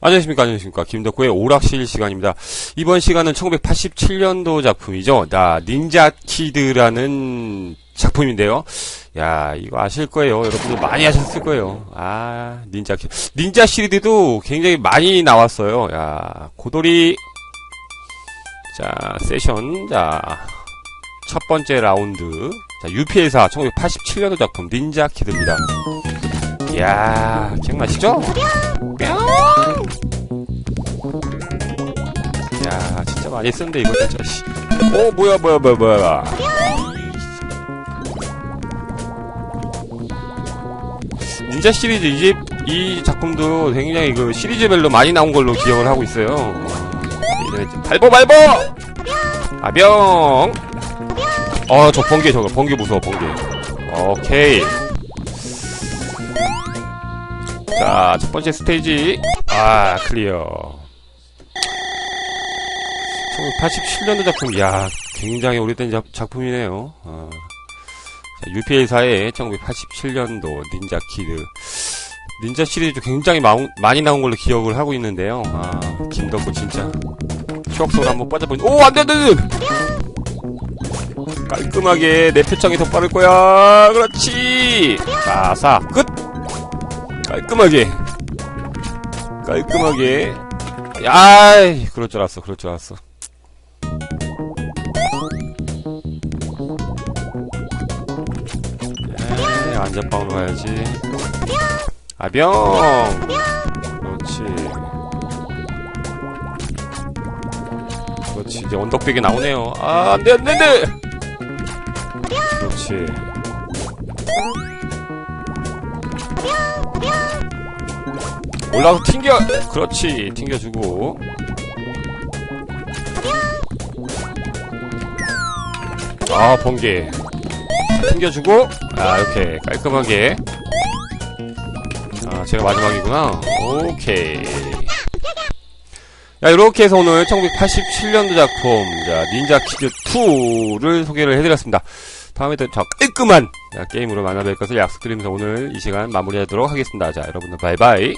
안녕하십니까, 안녕하십니까. 김덕구의 오락실 시간입니다. 이번 시간은 1987년도 작품이죠. 나, 닌자 키드라는 작품인데요. 야, 이거 아실 거예요. 여러분들 많이 하셨을 거예요. 아, 닌자 키드. 닌자 시리즈도 굉장히 많이 나왔어요. 야, 고돌이. 자, 세션. 자, 첫 번째 라운드. 자, UPA4 1987년도 작품 닌자 키드입니다. 이야, 기억나시죠? 많이 쓴데 이거 진짜. 씨. 어, 뭐야, 뭐야, 뭐야, 뭐야. 닌자 시리즈 이제 이 작품도 굉장히 그 시리즈별로 많이 나온 걸로 기억을 하고 있어요. 예전에 좀 발보 발보 아병. 어, 저 번개 저거 번개 무서워 번개. 오케이. 자, 첫 번째 스테이지. 아, 클리어. 1987년도 작품, 야 굉장히 오래된 작, 작품이네요. 어. 자, UPA4의 1987년도 닌자 키드. 닌자 시리즈 굉장히 마, 많이 나온 걸로 기억을 하고 있는데요. 아, 김덕구 진짜. 추억 속으로 한번 빠져보니, 오, 안 돼, 안 돼, 안 돼! 깔끔하게 내 표창이 더 빠를 거야. 그렇지! 자, 사, 끝! 깔끔하게. 깔끔하게. 야이, 그럴 줄 알았어, 그럴 줄 알았어. 안전빵으로 가야지. 아병! 그렇지. 그렇지, 이제 언덕백이 나오네요. 아, 안 돼, 안 돼, 안 돼! 그렇지. 올라가서 튕겨! 그렇지, 튕겨주고. 아, 번개. 튕겨주고, 아, 이렇게 깔끔하게. 아, 제가 마지막이구나. 오케이. 야, 이렇게 해서 오늘 1987년도 작품, 자, 닌자 키즈 2를 소개를 해드렸습니다. 다음에 또저 깔끔한 자, 게임으로 만나뵐 것을 약속드리면서 오늘 이 시간 마무리하도록 하겠습니다. 자, 여러분들 바이바이.